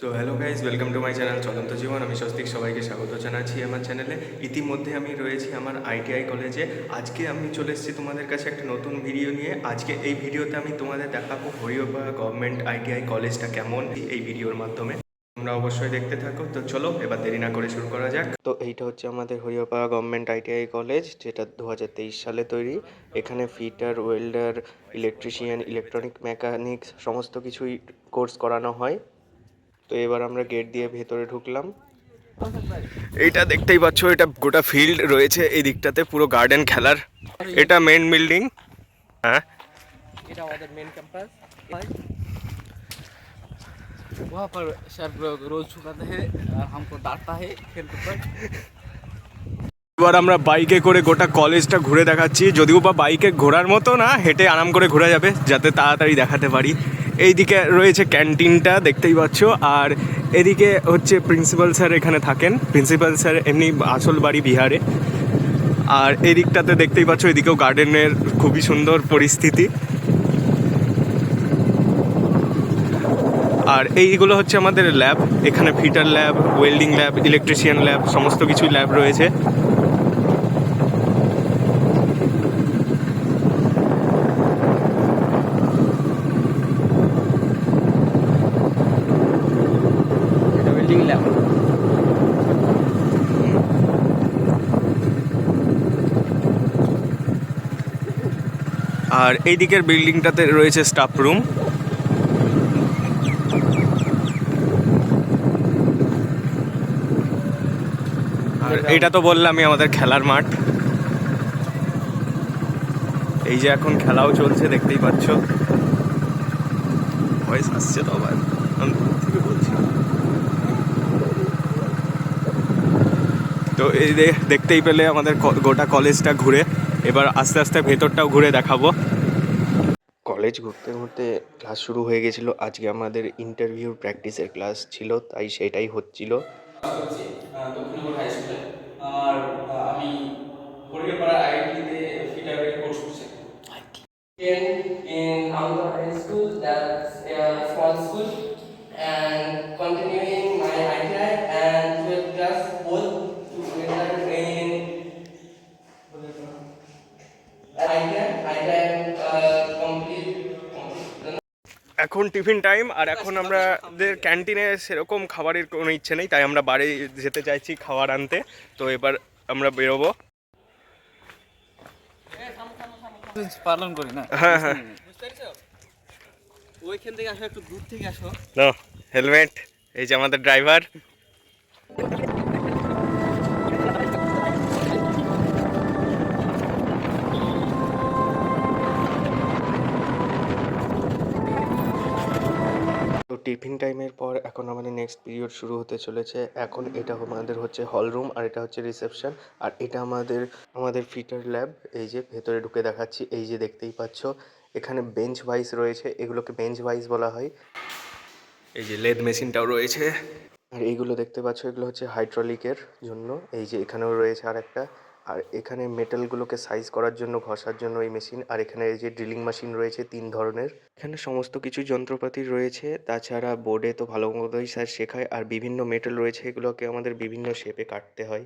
So hello guys welcome to my channel চলন্ত জীবন আমি স্বস্তিক, সবাইকে স্বাগত জানাচ্ছি আমার চ্যানেলে ইতিমধ্যে আমি রয়েছি আমার আইটিআই কলেজে আজকে আমি চলে এসেছি তোমাদের কাছে একটা নতুন ভিডিও নিয়ে। আজকে এই ভিডিওতে আমি তোমাদের দেখাবো হরিয়পাড়া গভর্নমেন্ট আইটিআই কলেজটা কেমন এই ভিডিওর মাধ্যমে। তোমরা অবশ্যই দেখতে থাকো। তো চলো, এবার দেরি না করে শুরু করা যাক। তো এইটা হচ্ছে আমাদের হরিয়পাড়া গভর্নমেন্ট আইটিআই কলেজ যেটা দু হাজার তেইশ সালে তৈরি। এখানে fitter welder electrician electronic mechanics সমস্ত কিছুই কোর্স করানো হয়। তো এবার আমরা গেট দিয়ে ভেতরে ঢুকলাম এইটা দেখতেই পাচ্ছ এটা গোটা ফিল্ড রয়েছে এই দিকটাতে পুরো গার্ডেন খেলার এটা মেন বিল্ডিং হ্যাঁ এটা আমাদের मेन कैंपस वहाँ पर सर लोग रोज छुपाते हैं और हमको डांटता है खेलते पर এবার আমরা বাইকে করে গোটা কলেজটা ঘুরে দেখাচ্ছি যদিও বা বাইকে ঘোরার মতো না হেঁটে আরাম করে ঘোরা যাবে যাতে তাড়াতাড়ি দেখাতে পারি এইদিকে রয়েছে ক্যান্টিনটা, দেখতেই পাচ্ছ। আর এদিকে হচ্ছে প্রিন্সিপাল স্যার এখানে থাকেন। প্রিন্সিপাল স্যার এমনি আসল বাড়ি বিহারে। আর এদিকটাতে দেখতেই পাচ্ছ, এদিকেও গার্ডেনের খুবই সুন্দর পরিস্থিতি। আর এইগুলো হচ্ছে আমাদের ল্যাব। এখানে fitter lab, welding lab, electrician lab, সমস্ত কিছু ল্যাব রয়েছে এটা বিল্ডিং ল্যাব আর এই দিকের বিল্ডিংটাতে রয়েছে স্টাফ রুম আর এটা তো বললামই, আমাদের খেলার মাঠ। এই যে এখন খেলাও চলছে, দেখতেই পাচ্ছ। ভয়েস আসছে তো আবার, আমি থেকে বলছি। তো এই দেখতেই পেলে আমাদের গোটা কলেজটা ঘুরে। এবার আস্তে আস্তে ভেতরটাও ঘুরে দেখাবো। কলেজ ঘুরতে ঘুরতে ক্লাস শুরু হয়ে গেছিল। আজকে আমাদের ইন্টারভিউ প্র্যাকটিসের ক্লাস ছিল তাই সেটাই হচ্ছিল। আমার আমি এখন টিফিন টাইম আর এখন আমাদের ক্যান্টিনে সেরকম খাবারের কোনো ইচ্ছে নেই তাই আমরা বাড়ি যেতে চাইছি খাবার আনতে। তো এবার আমরা বেরোবো। পালন করি না? হ্যাঁ হ্যাঁ। ওইখান থেকে আসো একটু দূর থেকে আসো। হেলমেট এই যে আমাদের ড্রাইভার। টিফিন টাইমের পর এখন আমাদের নেক্সট পিরিয়ড শুরু হতে চলেছে। এখন এটা আমাদের হচ্ছে হল রুম আর এটা হচ্ছে রিসেপশন আর এটা আমাদের আমাদের ফিটার ল্যাব এই যে ভেতরে ঢুকে দেখাচ্ছি, এই যে দেখতেই পাচ্ছ। এখানে বেঞ্চ ওয়াইজ রয়েছে, এগুলোকে বেঞ্চ ওয়াইজ বলা হয়। এই যে লেদ মেশিনটাও রয়েছে। আর এইগুলো দেখতে পাচ্ছ, এগুলো হচ্ছে হাইড্রোলিকের জন্য। এই যে এখানেও রয়েছে আর একটা আর এখানে মেটালগুলোকে সাইজ করার জন্য, ঘষার জন্য এই মেশিন আর এখানে এই যে ড্রিলিং মেশিন রয়েছে তিন ধরনের। এখানে সমস্ত কিছু যন্ত্রপাতি রয়েছে, তাছাড়া বোর্ডে তো ভালো মতোই স্যার শেখায়, আর বিভিন্ন মেটাল রয়েছে, এগুলোকে আমাদের বিভিন্ন শেপে কাটতে হয়।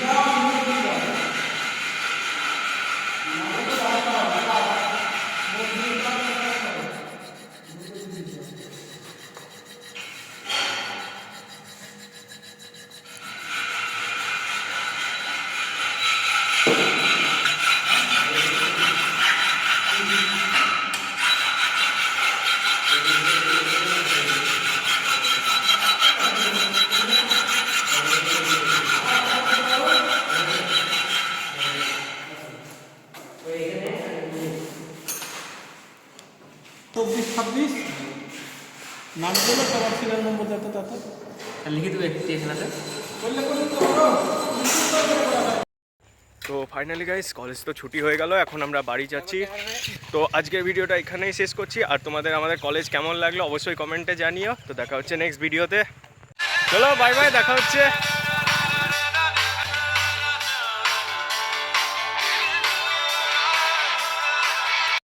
চব্বিশ ছাব্বিশ। সবার সিরিয়াল নম্বর যত তত। লিখে দেবে এখানে তো তো ফাইনালি গাইস কলেজ তো ছুটি হয়ে গেল এখন আমরা বাড়ি যাচ্ছি। তো আজকের ভিডিওটা এখানেই শেষ করছি। আর তোমাদের আমাদের কলেজ কেমন লাগল অবশ্যই কমেন্টে জানিও। তো দেখা হচ্ছে নেক্সট ভিডিওতে চলো বাই বাই দেখা হচ্ছে।